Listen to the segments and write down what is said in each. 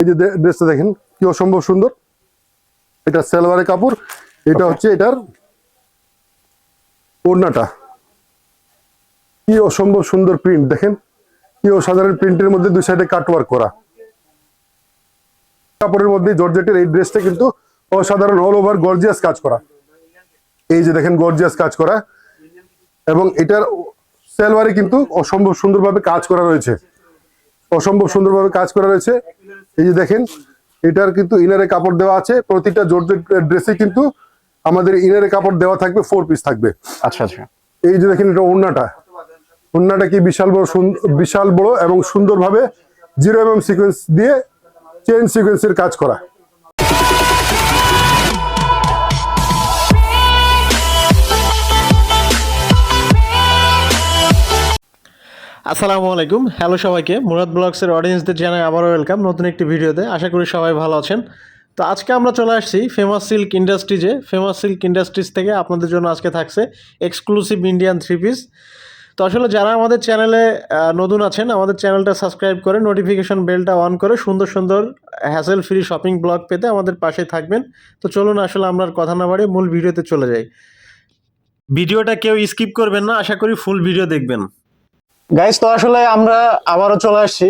এই যে ড্রেসটা দেখেন কি অসম্ভব সুন্দর। এটা সালোয়ারের কাপড় এটা হচ্ছে এটার ওড়নাটা। কি অসম্ভব সুন্দর প্রিন্ট দেখেন। কি অসাধারণ প্রিন্টের মধ্যে দুই সাইডে কাটওয়ার্ক করা। কাপড়ের মধ্যে জর্জেটের এই ড্রেসটা কিন্তু অসাধারণ অল ওভার গর্জিয়াস কাজ করা। এই যে দেখেন গর্জিয়াস কাজ করা। এবং এটার সেলওয়ারে কিন্তু অসম্ভব সুন্দরভাবে কাজ করা রয়েছে। অসম্ভব সুন্দরভাবে কাজ করা রয়েছে। এই যে দেখেন এটার কিন্তু ইনারে কাপড় দেওয়া আছে প্রতিটা জর্জেট ড্রেসে কিন্তু আমাদের ইনারে কাপড় দেওয়া থাকবে ফোর পিস থাকবে। আচ্ছা আচ্ছা। এই যে দেখেন এটা ওড়নাটা। ওড়নাটা কি বিশাল বড় সুন্দর বিশাল বড় এবং সুন্দরভাবে জিরো এম সিকোয়েন্স দিয়ে চেন সিকোয়েন্সের কাজ করা। আসসালামু আলাইকুম। হ্যালো সবাইকে। মুরাদ ব্লগসের অডিয়েন্সদের জানাই আবারও ওয়েলকাম নতুন একটি ভিডিওতে। আশা করি সবাই ভালো আছেন। তো আজকে আমরা চলে আসছি ফেমাস সিল্ক ইন্ডাস্ট্রিজে ফেমাস সিল্ক ইন্ডাস্ট্রিজ থেকে আপনাদের জন্য আজকে থাকছে এক্সক্লুসিভ ইন্ডিয়ান থ্রি পিস তো আসলে যারা আমাদের চ্যানেলে নতুন আছেন, আমাদের চ্যানেলটা সাবস্ক্রাইব করে নোটিফিকেশন বেলটা অন করে, সুন্দর সুন্দর হ্যাসেল ফ্রি শপিং ব্লগ পেতে আমাদের পাশে থাকবেন। তো চলুন আসলে আমরা কথা না বাড়িয়ে মূল ভিডিওতে চলে যাই। ভিডিওটা কেউ স্কিপ করবেন না। আশা করি ফুল ভিডিও দেখবেন। গাইস তো আসলে আমরা আবারও চলে আসছি।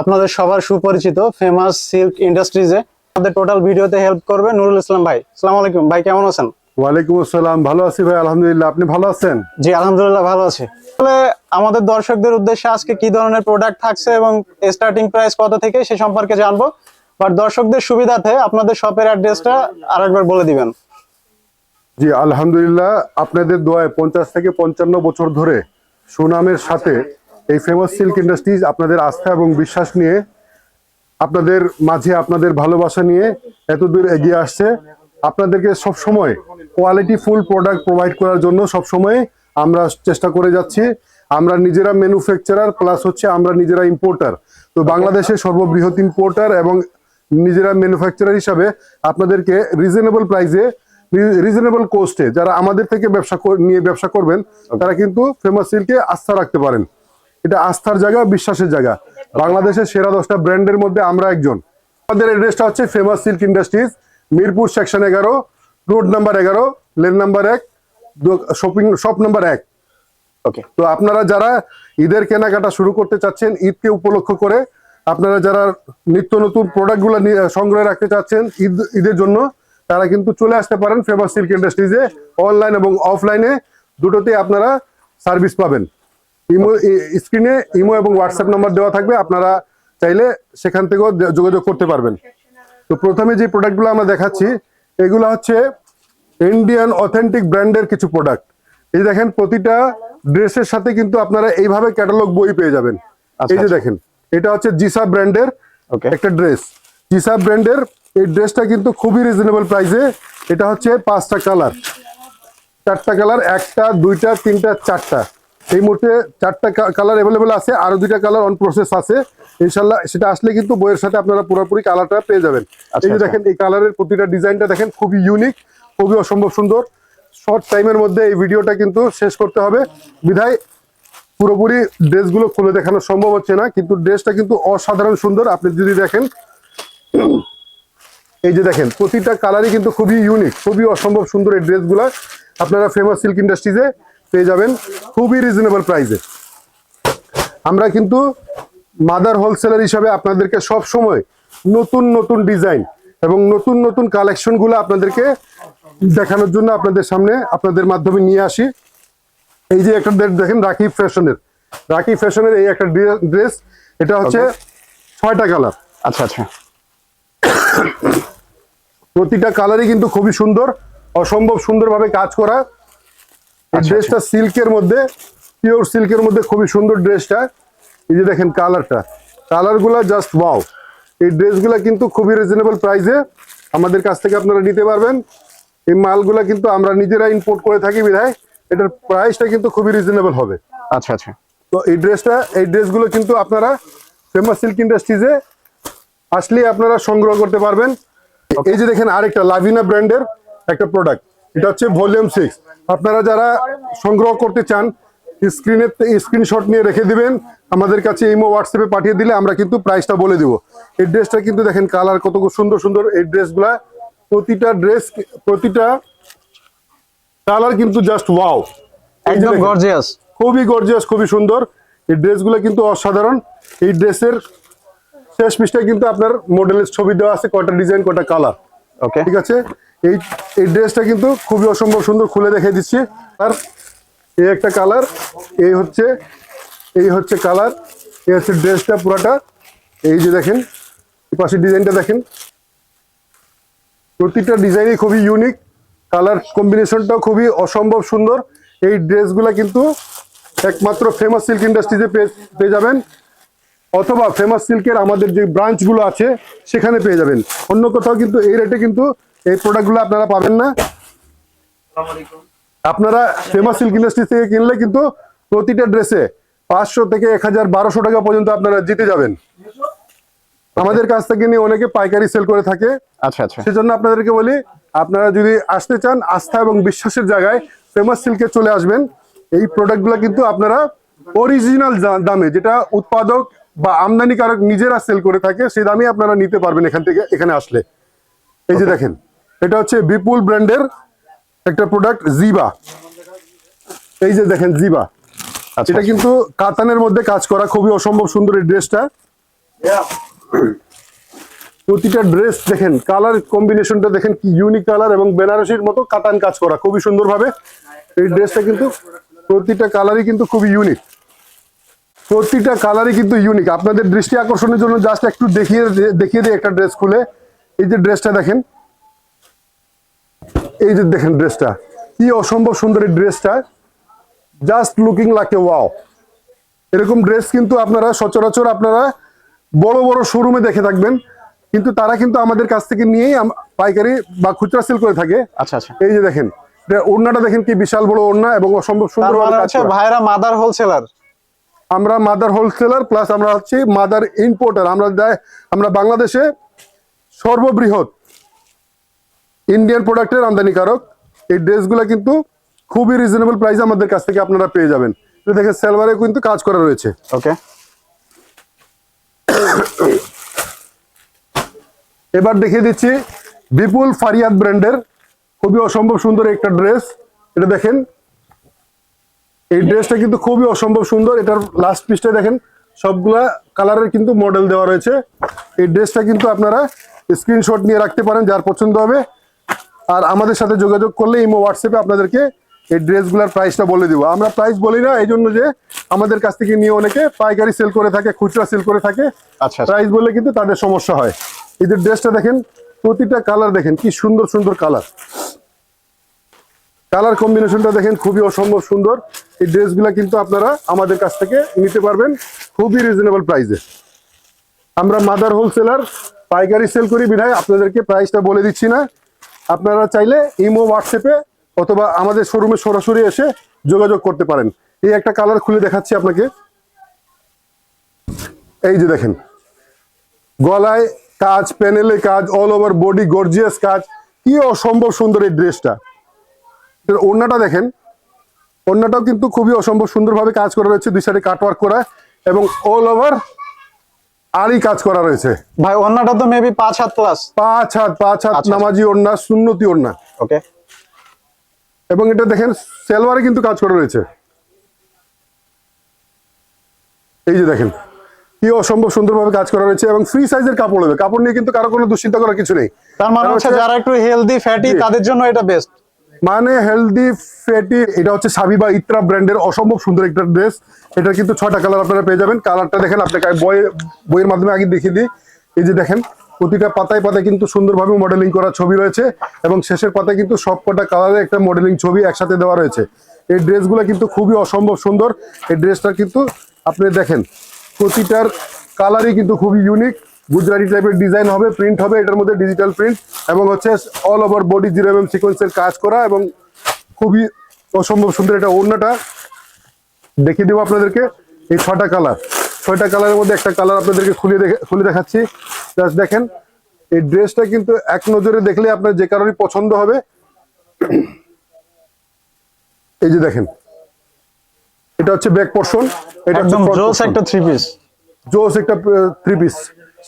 আপনাদের সবার সুপরিচিত ফেমাস সিল্ক ইন্ডাস্ট্রিজে আমাদের টোটাল ভিডিওতে হেল্প করবে নুরুল ইসলাম ভাই। আসসালামু আলাইকুম। ভাই কেমন আছেন? ওয়ালাইকুম আসসালাম। ভালো আছি ভাই আলহামদুলিল্লাহ। আপনি ভালো আছেন? জি আলহামদুলিল্লাহ ভালো আছি। তাহলে আমাদের দর্শকদের উদ্দেশ্যে আজকে কি ধরনের প্রোডাক্ট থাকছে এবং স্টার্টিং প্রাইস কত থেকে সে সম্পর্কে জানব। বাট দর্শকদের সুবিধার্থে আপনাদের শপের অ্যাড্রেসটা আরেকবার বলে দিবেন। জি আলহামদুলিল্লাহ। আপনাদের দোয়ায় পঞ্চাশ থেকে পঞ্চান্ন বছর ধরে সুনামের সাথে এই ফেমাস সিল্ক ইন্ডাস্ট্রিজ আপনাদের আস্থা এবং বিশ্বাস নিয়ে, আপনাদের মাঝে আপনাদের ভালোবাসা নিয়ে এতদূর এগিয়ে আসছে। আপনাদেরকে সব সময় কোয়ালিটি ফুল প্রোডাক্ট প্রোভাইড করার জন্য সব সময় আমরা চেষ্টা করে যাচ্ছি। আমরা নিজেরা ম্যানুফ্যাকচারার প্লাস হচ্ছে আমরা নিজেরা ইম্পোর্টার তো বাংলাদেশের সর্ববৃহৎ ইম্পোর্টার এবং নিজেরা ম্যানুফ্যাকচারার হিসাবে আপনাদেরকে রিজনেবল প্রাইসে রিজনেবল কোস্টে যারা আমাদের থেকে ব্যবসা নিয়ে ব্যবসা করবেন তারা কিন্তু ফেমাস সিল্কে আস্থা রাখতে পারেন। এটা আস্থার জায়গা বিশ্বাসের জায়গা। বাংলাদেশের সেরা দশটা ব্র্যান্ডের মধ্যে আমরা একজন। আমাদের এড্রেসটা হচ্ছে famous silk industries Mirpur section এগারো রোড নাম্বার এগারো লেন নাম্বার এক শপিং শপ নাম্বার এক। ওকে তো আপনারা যারা ঈদের কেনাকাটা শুরু করতে চাচ্ছেন ঈদকে উপলক্ষ করে আপনারা যারা নিত্য নতুন প্রোডাক্টগুলো সংগ্রহে রাখতে চাচ্ছেন ঈদ ঈদের জন্য তারা কিন্তু চলে আসতে পারেন ফেমাস সিল্ক ইন্ডাস্ট্রিজে অনলাইন এবং অফলাইনে দুটোতে আপনারা সার্ভিস পাবেন। ইমো স্ক্রিনে ইমো এবং হোয়াটসঅ্যাপ নাম্বার দেওয়া থাকবে। আপনারা চাইলে সেখান থেকেও যোগাযোগ করতে পারবেন। তো প্রথমে যে প্রোডাক্টগুলো আমরা দেখাচ্ছি এগুলো হচ্ছে ইন্ডিয়ান অথেন্টিক ব্র্যান্ডের কিছু প্রোডাক্ট এই যে দেখেন প্রতিটা ড্রেসের সাথে কিন্তু আপনারা এইভাবে ক্যাটালগ বই পেয়ে যাবেন। আচ্ছা, এই যে আচ্ছা। দেখেন এটা হচ্ছে জিসা ব্র্যান্ডের. একটা ড্রেস। জিসা ব্র্যান্ডের এই ড্রেসটা কিন্তু খুবই রিজনেবল প্রাইসে এটা হচ্ছে পাঁচটা কালার। চারটা কালার একটা দুইটা তিনটা চারটা। এই মুহূর্তে চারটা কালার অ্যাভেলেবেল আছে আরও দুইটা কালার অন প্রসেস আছে। ইনশাল্লাহ সেটা আসলে কিন্তু বইয়ের সাথে আপনারা পুরোপুরি কালারটা পেয়ে যাবেন। আচ্ছা, এই যে আচ্ছা। দেখেন এই কালারের প্রতিটা ডিজাইনটা দেখেন খুবই ইউনিক খুবই অসম্ভব সুন্দর। শর্ট টাইমের মধ্যে এই ভিডিওটা কিন্তু শেষ করতে হবে। বিধায় পুরোপুরি ড্রেসগুলো খুলে দেখানো সম্ভব হচ্ছে না কিন্তু ড্রেসটা কিন্তু অসাধারণ সুন্দর। আপনি যদি দেখেন এই যে দেখেন প্রতিটা কালারই কিন্তু খুবই ইউনিক খুবই অসম্ভব সুন্দর এই ড্রেসগুলো আপনারা ফেমাস সিল্ক ইন্ডাস্ট্রিজে পেয়ে যাবেন খুবই রিজনেবল প্রাইসে আমরা কিন্তু মাদার হোলসেলার হিসাবে আপনাদেরকে সব সময় নতুন নতুন ডিজাইন এবং নতুন নতুন কালেকশনগুলো আপনাদেরকে দেখানোর জন্য আপনাদের সামনে আপনাদের মাধ্যমে নিয়ে আসি। এই যে একটা ড্রেস দেখেন রাখি ফ্যাশনের রাখি ফ্যাশনের এই একটা ড্রেস এটা হচ্ছে ছয়টা কালার আচ্ছা আচ্ছা। প্রতিটা কালারই কিন্তু খুবই সুন্দর অসম্ভব সুন্দরভাবে কাজ করা। আচ্ছা, ড্রেসটা সিল্কের মধ্যে পিওর সিল্কের মধ্যে খুবই সুন্দর ড্রেসটা। এই যে দেখেন কালারটা কালারগুলো জাস্ট ওয়াও এই ড্রেসগুলো কিন্তু খুবই রিজনেবল প্রাইসে আমাদের কাছ থেকে আপনারা নিতে পারবেন। এই মালগুলা কিন্তু আমরা নিজেরা ইম্পোর্ট করে থাকি বিধায় এটার প্রাইসটা কিন্তু খুবই রিজনেবল হবে। আচ্ছা আচ্ছা। তো এই ড্রেসটা এই ড্রেসগুলো কিন্তু আপনারা ফেমাস সিল্ক ইন্ডাস্ট্রিজে আসলে আপনারা সংগ্রহ করতে পারবেন। এই যে দেখেন আরেকটা লাভিনা ব্র্যান্ডের একটা প্রোডাক্ট এটা হচ্ছে ভলিউম সিক্স আপনারা যারা সংগ্রহ করতে চান স্ক্রিনের স্ক্রিনশট নিয়ে রেখে দিবেন। আমাদের কাছে ইমো হোয়াটসঅ্যাপে পাঠিয়ে দিলে আমরা কিন্তু প্রাইসটা বলে দিব। এই ড্রেসটা কিন্তু দেখেন কালার কত সুন্দর সুন্দর। এই ড্রেসগুলা প্রতিটা ড্রেস প্রতিটা কালার কিন্তু জাস্ট ওয়াও একদম গর্জিয়াস খুবই গর্জিয়াস খুবই সুন্দর। এই ড্রেসগুলো কিন্তু অসাধারণ। এই ড্রেসের শেষ পৃষ্ঠায় কিন্তু আপনার মডেলের ছবি দেওয়া আছে কয়টা ডিজাইন কয়টা কালার ওকে ঠিক আছে? এই এই ড্রেসটা কিন্তু খুবই অসম্ভব সুন্দর খুলে দেখে দিচ্ছি। আর এই একটা কালার এই হচ্ছে এই হচ্ছে কালার এই হচ্ছে ড্রেসটা পুরাটা। এই যে দেখেন পাশে ডিজাইনটা দেখেন। প্রতিটা ডিজাইনই খুবই ইউনিক কালার কম্বিনেশনটাও খুবই অসম্ভব সুন্দর। এই ড্রেসগুলো কিন্তু একমাত্র ফেমাস সিল্ক ইন্ডাস্ট্রিজে পেয়ে যাবেন। অথবা ফেমাস সিল্কের আমাদের যে ব্রাঞ্চগুলো আছে সেখানে পেয়ে যাবেন। অন্য কোথাও কিন্তু এই রেটে কিন্তু এই প্রোডাক্টগুলো আপনারা পাবেন না। আপনারা ফেমাস সিল্ক ইন্ডাস্ট্রি থেকে কিনলে কিন্তু প্রতিটা ড্রেসে পাঁচশো থেকে এক হাজার বারোশো টাকা পর্যন্ত আপনারা জিতে যাবেন। আমাদের কাছ থেকে নিয়ে অনেকে পাইকারি সেল করে থাকে। আচ্ছা আচ্ছা। সেজন্য আপনাদেরকে বলি আপনারা যদি আসতে চান আস্থা এবং বিশ্বাসের জায়গায় ফেমাস সিল্কে চলে আসবেন। এই প্রোডাক্টগুলো কিন্তু আপনারা অরিজিনাল দামে যেটা উৎপাদক বা আমদানিকারক নিজেরা সেল করে থাকে সেই দামে আপনারা নিতে পারবেন এখান থেকে এখানে আসলে। এই যে দেখেন এটা হচ্ছে বিপুল ব্র্যান্ডের একটা প্রোডাক্ট জিবা এই যে দেখেন জিবা আচ্ছা। এটা কিন্তু কাতানের মধ্যে কাজ করা খুবই অসম্ভব সুন্দর এই ড্রেসটা প্রতিটা ড্রেস দেখেন কালার কম্বিনেশনটা দেখেন কি ইউনিক কালার এবং বেনারসির মতো কাতান কাজ করা খুবই সুন্দরভাবে। এই ড্রেসটা কিন্তু প্রতিটা কালারই কিন্তু খুবই ইউনিক প্রতিটা কালারই কিন্তু ইউনিক আপনাদের দৃষ্টি আকর্ষণের জন্য জাস্ট একটু দেখিয়ে দেখিয়ে দিই একটা ড্রেস খুলে। এই যে ড্রেসটা দেখেন। এই যে দেখেন ড্রেসটা কি অসম্ভব সুন্দর এই ড্রেসটা জাস্ট লুকিং এ ওয়াও এরকম ড্রেস কিন্তু আপনারা সচরাচর আপনারা বড় বড় শোরুমে দেখে থাকবেন। কিন্তু তারা কিন্তু আমাদের কাছ থেকে নিয়েই পাইকারি বা খুচরা সেল করে থাকে। আচ্ছা আচ্ছা। এই যে দেখেন। ওড়নাটা দেখেন কি বিশাল বড় ওড়না এবং অসম্ভব সুন্দর মানে ভাইরা মাদার হোলসেলার আমরা মাদার হোলসেলার প্লাস আমরা হচ্ছি মাদার ইম্পোর্টার আমরা দেয়- আমরা বাংলাদেশে সর্ববৃহৎ ইন্ডিয়ান প্রোডাক্টের আমদানিকারক। এই ড্রেসগুলো কিন্তু খুবই রিজনেবল প্রাইসে আমাদের কাছ থেকে আপনারা পেয়ে যাবেন। এটা দেখেন সেলভারে কিন্তু কাজ করা রয়েছে। ওকে এবার দেখিয়ে দিচ্ছি বিপুল ফারিয়াদ ব্র্যান্ডের। খুবই অসম্ভব সুন্দর একটা ড্রেস। এটা দেখেন এই ড্রেসটা কিন্তু খুবই অসম্ভব সুন্দর। এটার লাস্ট পিসটা দেখেন সবগুলা কালারের কিন্তু মডেল দেওয়া রয়েছে। এই ড্রেসটা কিন্তু আপনারা স্ক্রিনশট নিয়ে রাখতে পারেন যার পছন্দ হবে। আর আমাদের সাথে যোগাযোগ করলে ইমো হোয়াটসঅ্যাপে আপনাদেরকে এই ড্রেসগুলোর প্রাইসটা বলে দিব। আমরা প্রাইস বলি না এই জন্য যে আমাদের কাছ থেকে নিয়ে অনেকে পাইকারি সেল করে থাকে খুচরা সেল করে থাকে। আচ্ছা আচ্ছা। প্রাইস বললে কিন্তু তাদের সমস্যা হয়। এই যে ড্রেসটা দেখেন প্রতিটা কালার দেখেন কি সুন্দর সুন্দর কালার কালার কম্বিনেশনটা দেখেন খুবই অসম্ভব সুন্দর। এই ড্রেসগুলো কিন্তু আপনারা আমাদের কাছ থেকে নিতে পারবেন খুবই রিজনেবল প্রাইসে আমরা মাদার হোলসেলার পাইকারি সেল করি বিধায় আপনাদেরকে প্রাইসটা বলে দিচ্ছি না। আপনারা চাইলে ইমো, হোয়াটসঅ্যাপে অথবা আমাদের শোরুমে সরাসরি এসে যোগাযোগ করতে পারেন। এই একটা কালার খুলে দেখাচ্ছি আপনাকে। এই যে দেখেন, গলায় কাজ প্যানেলে কাজ অল ওভার বডি গর্জিয়াস কাজ। কি অসম্ভব সুন্দর এই ড্রেসটা। ওড়নাটা দেখেন। ওড়নাটাও কিন্তু খুবই অসম্ভব সুন্দরভাবে কাজ করা রয়েছে দুই সাইডে কাটওয়ার্ক করা এবং অল ওভার আরই কাজ করা রয়েছে। ভাই ওড়নাটা তো মেবি পাঁচ হাত প্লাস পাঁচ হাত পাঁচ হাত। নামাজি ওড়না সুন্নতি ওড়না। ওকে এবং এটা দেখেন সেলওয়ারে কিন্তু কাজ করা রয়েছে। এই যে দেখেন কি অসম্ভব সুন্দরভাবে কাজ করা রয়েছে এবং ফ্রি সাইজের কাপড় হবে কাপড় নিয়ে কিন্তু কারও কোনো দুশ্চিন্তা করার কিছু নেই। তার মানে হচ্ছে- যারা একটু হেলদি ফ্যাটি তাদের জন্য এটা বেস্ট মানে হেলদি ফ্যাটি এটা হচ্ছে সাবিবা ইত্রা ব্র্যান্ডের অসম্ভব সুন্দর একটা ড্রেস এটা কিন্তু ছয়টা কালার আপনারা পেয়ে যাবেন। কালারটা দেখেন, আপনাকে বই বইয়ের মাধ্যমে আগে দেখিয়ে দিই। এই যে দেখেন, প্রতিটা পাতায় পাতায় কিন্তু সুন্দরভাবে মডেলিং করা ছবি রয়েছে এবং শেষের পাতায় কিন্তু সবকটা কালারে একটা মডেলিং ছবি একসাথে দেওয়া রয়েছে। এই ড্রেসগুলো কিন্তু খুবই অসম্ভব সুন্দর। এই ড্রেসটা কিন্তু আপনি দেখেন, প্রতিটার কালারই কিন্তু খুবই ইউনিক গুজরাটি টাইপের ডিজাইন হবে প্রিন্ট হবে এটার মধ্যে ডিজিটাল প্রিন্ট এবং হচ্ছে all over body zero M সিকোয়েন্সের কাজ করা এবং খুবই অসম্ভব সুন্দর এটা অন্যটা দেখিয়ে দেবো আপনাদেরকে এই ছটা কালার ছয়টা কালারের মধ্যে একটা কালার আপনাদেরকে খুলে দেখে খুলে দেখাচ্ছি। জাস্ট দেখেন এই ড্রেসটা কিন্তু এক নজরে দেখলে আপনার যে কারোরই পছন্দ হবে। এই যে দেখেন এটা হচ্ছে ব্যাক পোর্শন এটা একদম জোস একটা থ্রি পিস জোস একটা থ্রি পিস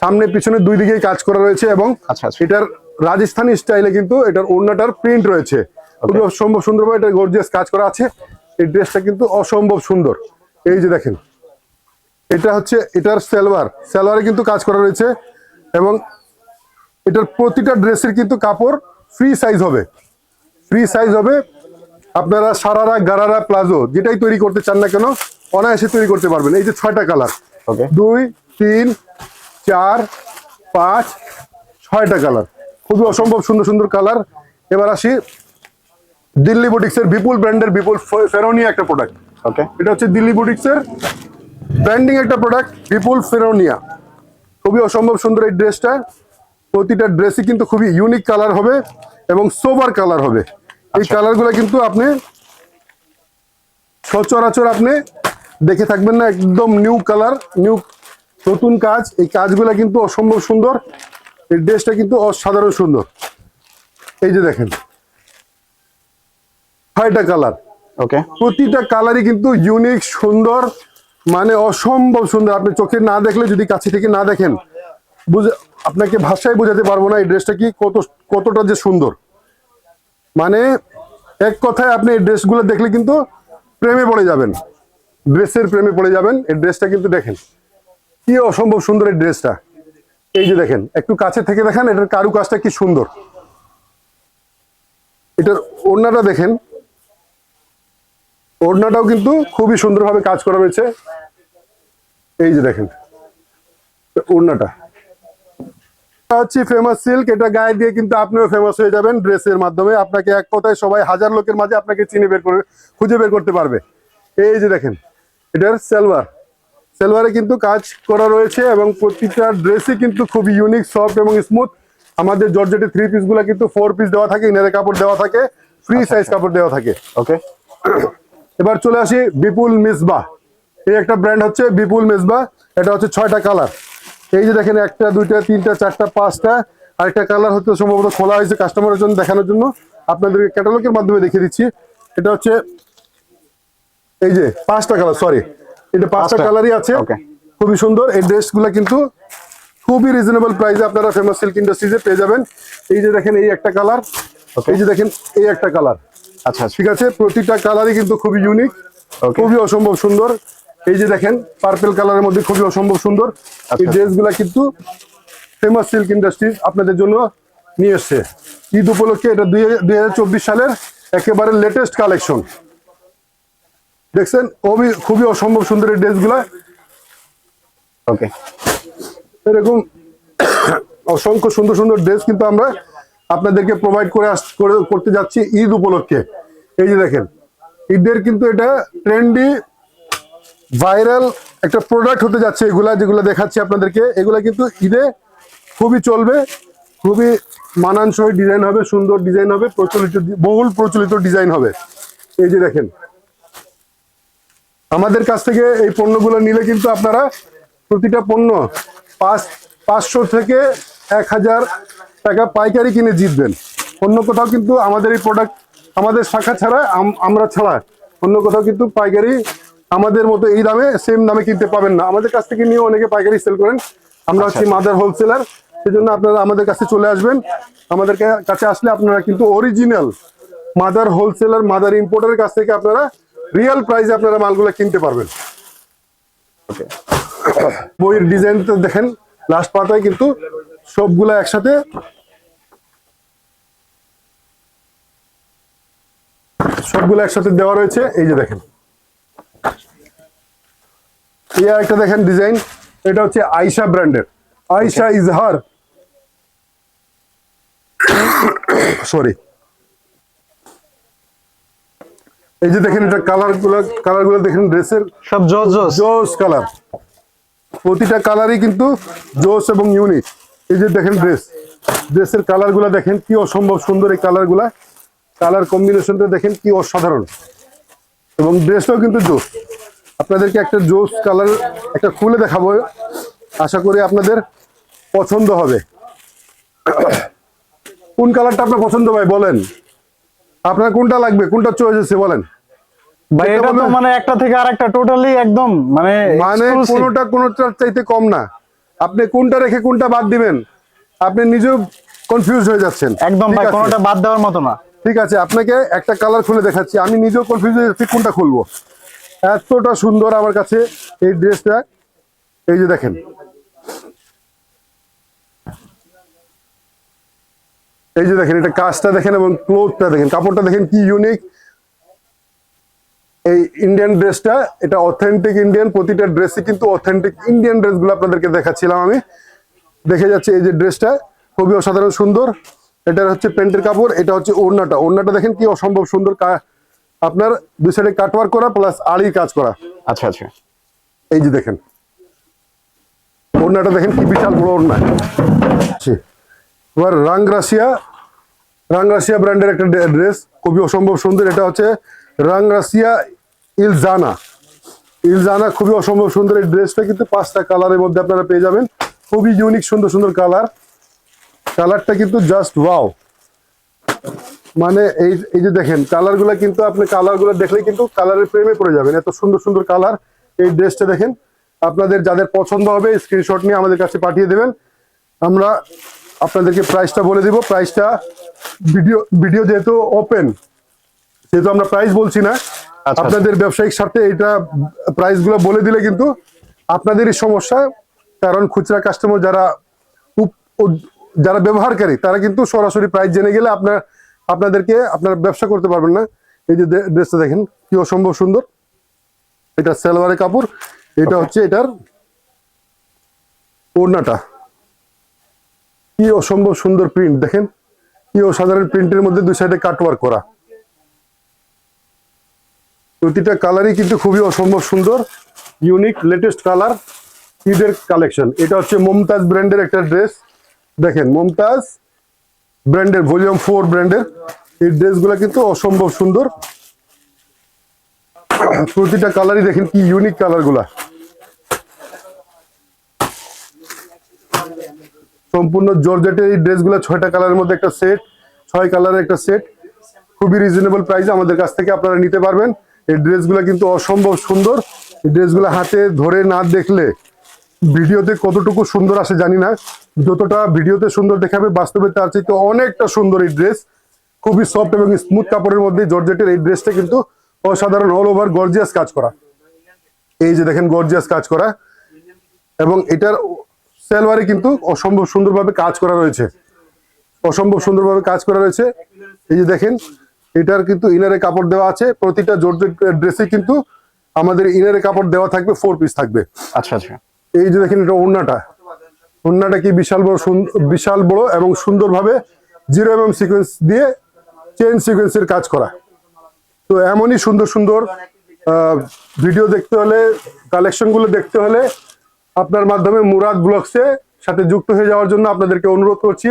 সামনে পিছনে দুই দিকেই কাজ করা রয়েছে এবং আচ্ছা, আচ্ছা। এটার রাজস্থানি স্টাইলে কিন্তু এটার ওড়নাটার প্রিন্ট রয়েছে। খুবই অসম্ভব সুন্দরভাবে এটা গর্জিয়াস কাজ করা আছে। এই ড্রেসটা কিন্তু অসম্ভব সুন্দর। এই যে দেখেন এটা হচ্ছে এটার সালোয়ার। সালোয়ারে কিন্তু কাজ করা রয়েছে এবং এটার প্রতিটা ড্রেসের কিন্তু কাপড় ফ্রি সাইজ হবে। ফ্রি সাইজ হবে। আপনারা সারারা গারারা প্লাজো যেটাই তৈরি করতে চান না কেন অনায়াসে তৈরি করতে পারবেন। এই যে ছয়টা কালার দুই তিন চার পাঁচ ছয়টা কালার খুবই অসম্ভব সুন্দর সুন্দর কালার এবার আসি দিল্লি বুটিক্সের বিপুল ব্র্যান্ডের বিপুল ফেরোনিয়া একটা প্রোডাক্ট ওকে এটা হচ্ছে দিল্লি বুটিক্সের ব্র্যান্ডিং একটা প্রোডাক্ট বিপুল ফেরোনিয়া। খুবই অসম্ভব সুন্দর এই ড্রেসটা প্রতিটা ড্রেসই কিন্তু খুবই ইউনিক কালার হবে এবং সোবার কালার হবে। এই কালারগুলো কিন্তু আপনি সচরাচর আপনি দেখে থাকবেন না একদম নিউ কালার নিউ নতুন কাজ এই কাজগুলো কিন্তু অসম্ভব সুন্দর। এই ড্রেসটা কিন্তু অসাধারণ সুন্দর। এই যে দেখেন। ছয়টা কালার। ওকে প্রতিটা কালারই কিন্তু ইউনিক সুন্দর মানে অসম্ভব সুন্দর। আপনি চোখে না দেখলে যদি কাছে থেকে না দেখেন বুঝে আপনাকে ভাষায় বোঝাতে পারব না এই ড্রেসটা কি কত কতটা যে সুন্দর। মানে এক কথায় আপনি এই ড্রেসগুলো দেখলে কিন্তু প্রেমে পড়ে যাবেন। ড্রেসের প্রেমে পড়ে যাবেন। এই ড্রেসটা কিন্তু দেখেন। কি অসম্ভব সুন্দর এই ড্রেসটা। এই যে দেখেন, একটু কাছে থেকে দেখেন, এটার কারুকাজটা কি সুন্দর। এটার ওড়নাটা দেখেন, ওড়নাটাও কিন্তু খুবই সুন্দরভাবে কাজ করা হয়েছে। এই যে দেখেন, ওড়নাটা। হচ্ছে ফেমাস সিল্ক এটা গায়ে দিয়ে কিন্তু আপনিও ফেমাস হয়ে যাবেন ড্রেসের মাধ্যমে। আপনাকে এক কথায় সবাই হাজার লোকের মাঝে আপনাকে চিনে বের করে, খুঁজে বের করতে পারবে। এই যে দেখেন, এটার সালোয়ার। সালোয়ারে কিন্তু কাজ করা রয়েছে এবং প্রতিটা ড্রেসই কিন্তু খুবই ইউনিক সফট এবং স্মুথ আমাদের জর্জেটের থ্রি পিসগুলা কিন্তু ফোর পিস দেওয়া থাকে ইনারে কাপড় দেওয়া থাকে ফ্রি সাইজ কাপড় দেওয়া থাকে। ওকে এবার চলে আসি বিপুল মিসবা এই একটা ব্র্যান্ড হচ্ছে বিপুল মিসবা এটা হচ্ছে ছয়টা কালার এই যে দেখেন একটা দুইটা তিনটা চারটা পাঁচটা। আরেকটা কালার হচ্ছে সম্ভবত খোলা হয়েছে কাস্টমারের জন্য দেখানোর জন্য। আপনাদেরকে ক্যাটালগের মাধ্যমে দেখিয়ে দিচ্ছি। এটা হচ্ছে এই যে পাঁচটা কালার সরি এটা পাঁচটা। কালারই আছে. খুবই সুন্দর। এই ড্রেসগুলো কিন্তু খুবই রিজনেবল প্রাইসে আপনারা ফেমাস সিল্ক ইন্ডাস্ট্রিজে পেয়ে যাবেন। এই যে দেখেন এই একটা কালার. এই যে দেখেন এই একটা কালার আচ্ছা আচ্ছা। ঠিক আছে? প্রতিটা কালারই কিন্তু খুবই ইউনিক. খুবই অসম্ভব সুন্দর। এই যে দেখেন পার্পেল কালারের মধ্যে খুবই অসম্ভব সুন্দর। এই আচ্ছা। ড্রেসগুলা কিন্তু ফেমাস সিল্ক ইন্ডাস্ট্রিজ আপনাদের জন্য নিয়ে এসছে। ঈদ উপলক্ষে এটা দুই দুই হাজার চব্বিশ সালের একেবারে লেটেস্ট কালেকশন দেখছেন? খুবই খুবই অসম্ভব সুন্দর এই ড্রেসগুলা। ওকে এরকম অসংখ্য সুন্দর সুন্দর ড্রেস কিন্তু আমরা আপনাদেরকে প্রোভাইড করে করতে যাচ্ছি ঈদ উপলক্ষে। এই যে দেখেন ঈদের কিন্তু এটা ট্রেন্ডি ভাইরাল একটা প্রোডাক্ট হতে যাচ্ছে এগুলা যেগুলো দেখাচ্ছি আপনাদেরকে। এগুলা কিন্তু ঈদে খুবই চলবে খুবই মানানসই ডিজাইন হবে সুন্দর ডিজাইন হবে প্রচলিত বহুল প্রচলিত ডিজাইন হবে। এই যে দেখেন আমাদের কাছ থেকে এই পণ্যগুলো নিলে কিন্তু আপনারা প্রতিটা পণ্য পাঁচ পাঁচশো থেকে এক হাজার টাকা পাইকারি কিনে জিতবেন। অন্য কোথাও কিন্তু আমাদের এই প্রোডাক্ট আমাদের শাখা ছাড়া আমরা ছাড়া অন্য কোথাও কিন্তু পাইকারি আমাদের মতো এই দামে সেম দামে কিনতে পাবেন না। আমাদের কাছ থেকে নিয়ে অনেকে পাইকারি সেল করেন। আমরা হচ্ছি মাদার হোলসেলার সেজন্য আপনারা আমাদের কাছে চলে আসবেন। আমাদের কাছে আসলে আপনারা কিন্তু অরিজিনাল মাদার হোলসেলার মাদার ইম্পোর্টারের কাছ থেকে আপনারা রিয়েল প্রাইসে আপনারা মালগুলো কিনতে পারবেন। বইয়ের ডিজাইন তো দেখেন লাস্ট পাতায় কিন্তু সবগুলা একসাথে। সবগুলো একসাথে দেওয়া রয়েছে এই যে দেখেন। এই একটা দেখেন ডিজাইন এটা হচ্ছে আইসা ব্র্যান্ডের। আইসা ইজহার। সরি। এই যে দেখেন এটা কালারগুলো কালারগুলো দেখেন ড্রেসের সব জোস জোস। জোস কালার প্রতিটা কালারই কিন্তু জোস এবং ইউনিক এই যে দেখেন ড্রেস ড্রেসের কালারগুলা দেখেন কি অসম্ভব সুন্দর এই কালারগুলা। কালার কম্বিনেশনটা দেখেন কি অসাধারণ। এবং ড্রেসটাও কিন্তু জোস। আপনাদেরকে একটা জোস কালার একটা খুলে দেখাবো। আশা করি আপনাদের পছন্দ হবে। কোন কালারটা আপনার পছন্দ ভাই বলেন? আপনার কোনটা লাগবে? কোনটা চয়েস আছে বলেন? ভাই এটা তো মানে একটা থেকে আরেকটা টোটালি একদম মানে মানে। কোনোটা চাইতে কম না। আপনি কোনটা রেখে কোনটা বাদ দিবেন আপনি নিজেও কনফিউজ হয়ে যাচ্ছেন। একদম ভাই? কোনোটা বাদ দেওয়ার মতো না। ঠিক আছে আপনাকে একটা কালার খুলে দেখাচ্ছি। আমি নিজেও কনফিউজ হয়ে যাচ্ছি কোনটা খুলবো। এতটা সুন্দর আমার কাছে এই ড্রেসটা এই যে দেখেন এই যে দেখেন এটা কাজটা দেখেন এবং ক্লোথটা দেখেন। কাপড়টা দেখেন কি ইউনিক এই ইন্ডিয়ান ড্রেসটা এটা অথেন্টিক ইন্ডিয়ান প্রতিটা ড্রেসই কিন্তু অথেন্টিক ইন্ডিয়ান ড্রেসগুলো আপনাদেরকে দেখাচ্ছিলাম আমি। দেখে যাচ্ছে এই যে ড্রেসটা খুবই অসাধারণ সুন্দর। এটা হচ্ছে প্যান্টের কাপড় এটা হচ্ছে ওড়নাটা। ওড়নাটা দেখেন কি অসম্ভব সুন্দর আপনার দুই সাইডে কাটওয়ার্ক করা প্লাস আড়ি কাজ করা। আচ্ছা আচ্ছা। এই যে দেখেন ওড়নাটা দেখেন কি বিশাল বড় ওড়না। এবার রাং রাশিয়া রাং রাশিয়া ব্র্যান্ডের একটা ড্রেস, খুবই অসম্ভব সুন্দর, এটা হচ্ছে রাং রাশিয়া ইলজানা। ইলজানা খুবই অসম্ভব সুন্দর এই ড্রেসটা কিন্তু পাঁচটা কালারের মধ্যে আপনারা পেয়ে যাবেন। খুবই ইউনিক সুন্দর সুন্দর কালার। কালারটা কিন্তু জাস্ট ওয়াও মানে এই এই যে দেখেন, কালারগুলো কিন্তু আপনি কালারগুলো দেখলে কিন্তু কালারের প্রেমে পড়ে যাবেন। এত সুন্দর সুন্দর কালার এই ড্রেসটা দেখেন। আপনাদের যাদের পছন্দ হবে স্ক্রিনশট নিয়ে আমাদের কাছে পাঠিয়ে দেবেন। আমরা আপনাদেরকে প্রাইসটা বলে দিব। প্রাইসটা ভিডিও ভিডিও যেহেতু ওপেন সেহেতু আমরা প্রাইস বলছি না। আচ্ছা। আপনাদের ব্যবসায়িক স্বার্থে এটা প্রাইসগুলো বলে দিলে কিন্তু আপনাদেরই সমস্যা। কারণ খুচরা কাস্টমার যারা যারা ব্যবহারকারী তারা কিন্তু সরাসরি প্রাইস জেনে গেলে আপনার আপনাদেরকে আপনারা ব্যবসা করতে পারবেন না। এই যে ড্রে- ড্রেসটা দেখেন কি অসম্ভব সুন্দর। এটা সালোয়ারের কাপড় এটা হচ্ছে এটার ওড়নাটা। কি অসম্ভব সুন্দর প্রিন্ট দেখেন? কি অসাধারণ প্রিন্টের মধ্যে দুই সাইডে কাটওয়ার্ক করা। প্রতিটা কালারই কিন্তু খুবই অসম্ভব সুন্দর ইউনিক লেটেস্ট কালার ঈদের কালেকশন এটা হচ্ছে মমতাজ ব্র্যান্ডের একটা ড্রেস দেখেন মমতাজ ব্র্যান্ডের ভলিউম ফোর ব্র্যান্ডের এই ড্রেসগুলো কিন্তু অসম্ভব সুন্দর। প্রতিটা কালারই দেখেন কি ইউনিক কালারগুলা সম্পূর্ণ জর্জেটের এই ড্রেসগুলো ছয়টা কালারের মধ্যে একটা সেট, ছয় কালারের একটা সেট। খুবই রিজনেবল প্রাইসে আমাদের কাছ থেকে আপনারা নিতে পারবেন। এই ড্রেসগুলো কিন্তু অসম্ভব সুন্দর। এই ড্রেসগুলো হাতে ধরে না দেখলে ভিডিওতে কতটুকু সুন্দর আসে জানি না। যতটা ভিডিওতে সুন্দর দেখাবে বাস্তবে তার চাইতে অনেকটা সুন্দর এই ড্রেস। খুবই সফট এবং স্মুথ কাপড়ের মধ্যে জর্জেটের এই ড্রেসটা কিন্তু অসাধারণ অল ওভার গর্জিয়াস কাজ করা। এই যে দেখেন গর্জিয়াস কাজ করা। এবং এটার সেলওয়ারে কিন্তু অসম্ভব সুন্দরভাবে কাজ করা রয়েছে। অসম্ভব সুন্দরভাবে কাজ করা রয়েছে। এই যে দেখেন এটার কিন্তু ইনারে কাপড় দেওয়া আছে। প্রতিটা জর্জেট ড্রেসে কিন্তু আমাদের ইনারে কাপড় দেওয়া থাকবে ফোর পিস থাকবে। আচ্ছা আচ্ছা। এই যে দেখেন এটা ওড়নাটা। ওড়নাটা কি বিশাল বড় বিশাল বড় এবং সুন্দরভাবে জিরো এম সিকোয়েন্স দিয়ে চেন সিকোয়েন্সের কাজ করা। তো এমনই সুন্দর সুন্দর ভিডিও দেখতে হলে কালেকশনগুলো দেখতে হলে আপনার মাধ্যমে মুরাদ ব্লগসে সাথে যুক্ত হয়ে যাওয়ার জন্য আপনাদেরকে অনুরোধ করছি।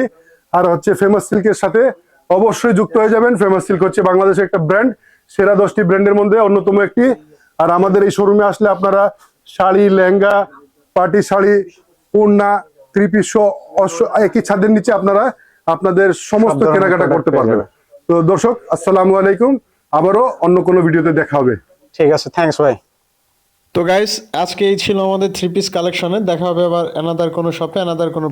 আর হচ্ছে ফেমাস সিল্কের সাথে অবশ্যই যুক্ত হয়ে যাবেন। ফেমাস সিল্ক হচ্ছে বাংলাদেশের একটা ব্র্যান্ড সেরা দশটি ব্র্যান্ডের মধ্যে অন্যতম একটি। আর আমাদের এই শোরুমে আসলে আপনারা শাড়ি লেহেঙ্গা পার্টি শাড়ি ওড়না ত্রিপিস একই ছাদের নিচে আপনারা আপনাদের সমস্ত কেনাকাটা করতে পারবেন। তো দর্শক আসসালামু আলাইকুম। আবারও অন্য কোনো ভিডিওতে দেখা হবে। ঠিক আছে থ্যাঙ্কস ভাই। তো গাইস আজকে এই ছিল আমাদের থ্রি পিস কালেকশনে দেখা হবে আবার এনাদার কোনো শপে এনাদার কোনো